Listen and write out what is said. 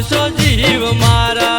કરશો જીવ મારા